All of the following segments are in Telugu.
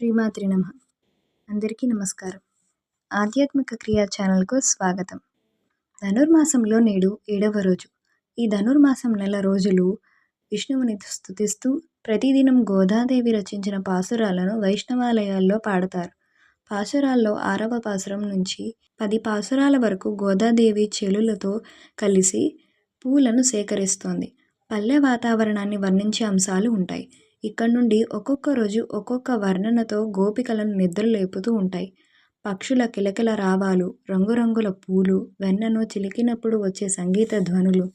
శ్రీమాత్రి నమ. అందరికీ నమస్కారం. ఆధ్యాత్మిక క్రియా ఛానల్కు స్వాగతం. ధనుర్మాసంలో నేడు ఏడవ రోజు. ఈ ధనుర్మాసం నెల రోజులు విష్ణువుని స్థుతిస్తూ ప్రతిదినం గోదాదేవి రచించిన పాసురాలను వైష్ణవాలయాల్లో పాడతారు. పాసురాల్లో ఆరవ పాసురం నుంచి పది పాసురాల వరకు గోదాదేవి చెలులతో కలిసి పూలను సేకరిస్తోంది. పల్లె వాతావరణాన్ని వర్ణించే అంశాలు ఉంటాయి. ఇక్కడ నుండి ఒక్కొక్క రోజు ఒక్కొక్క వర్ణనతో గోపికలను నిద్రలేపుతూ ఉంటాయి. పక్షుల కిలకిల రావాలు రంగురంగుల పూలు వెన్నను చిలికినప్పుడు వచ్చే సంగీత ధ్వనులు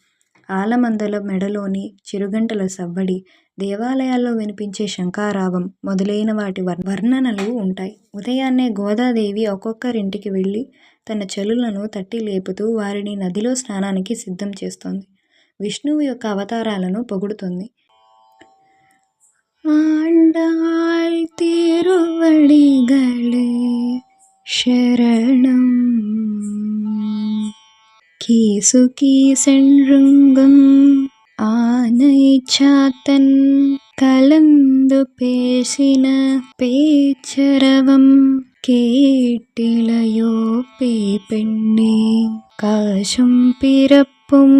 ఆలమందల మెడలోని చిరుగంటల సవ్వడి దేవాలయాల్లో వినిపించే శంఖారావం మొదలైన వాటి వర్ణనలు ఉంటాయి. ఉదయాన్నే గోదాదేవి ఒక్కొక్కరింటికి వెళ్ళి తన చెలులను తట్టి లేపుతూ వారిని నదిలో స్నానానికి సిద్ధం చేస్తోంది. విష్ణువు యొక్క అవతారాలను పొగుడుతుంది. ആണ്ടായി തിരുവടികളെ ശരണം. കീസുകീസെൻറുങ്കം ആനയിച്ചാത്തൻ കലന്തു പേശിന പേച്ചരവം കേട്ടിളയോ പേ പെണ്ണേ. കാശും പിറപ്പും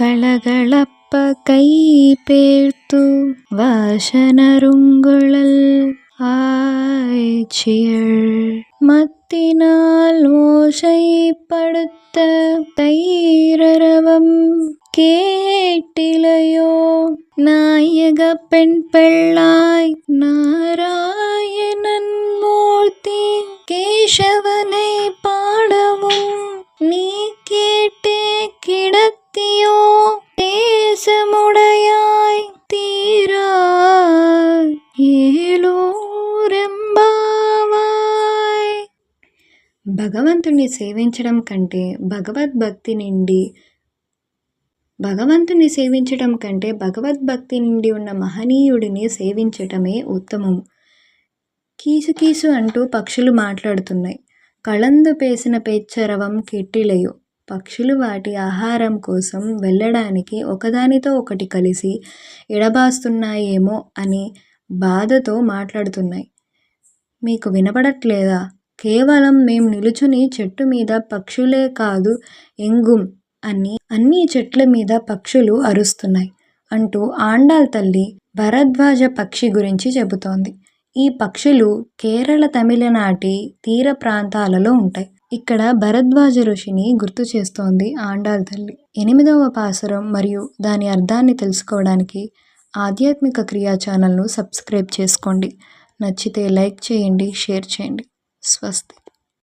കളകള பிறப்பும் களகளப் கை பேர்த்து வாசனருங்குழல் ஆய்ச்சியள் மத்தினால் ஓசைப்படுத்த தைரரவம் கேட்டிலையோ. நாயக பெண் பெள்ளாய் நாய் దేశముడయాయ్ తీరా ఏలోరెంబావాయ్ భగవంతుణ్ణి సేవించడం కంటే భగవద్భక్తి నిండి భగవంతుని సేవించటం కంటే భగవద్భక్తి నుండి ఉన్న మహనీయుడిని సేవించటమే ఉత్తమము కీసు అంటూ పక్షులు మాట్లాడుతున్నాయి కళందు పేసిన పేచ్చరవం కెట్టిలయో పక్షులు వాటి ఆహారం కోసం వెళ్ళడానికి ఒకదానితో ఒకటి కలిసి ఎడబాస్తున్నాయేమో అని బాధతో మాట్లాడుతున్నాయి. మీకు వినపడట్లేదా? కేవలం మేం నిలుచుని చెట్టు మీద పక్షులే కాదు ఎంగుం అని అన్ని చెట్ల మీద పక్షులు అరుస్తున్నాయి అంటూ ఆండాల్ తల్లి భరద్వాజ పక్షి గురించి చెబుతోంది. ఈ పక్షులు కేరళ తమిళనాటి తీర ప్రాంతాలలో ఉంటాయి. ఇక్కడ భరద్వాజ ఋషిని గుర్తు చేస్తోంది ఆండాల్ తల్లి. ఎనిమిదవ పాసురం మరియు దాని అర్థాన్ని తెలుసుకోవడానికి ఆధ్యాత్మిక క్రియా ఛానల్ను సబ్స్క్రైబ్ చేసుకోండి. నచ్చితే లైక్ చేయండి షేర్ చేయండి. స్వస్తి.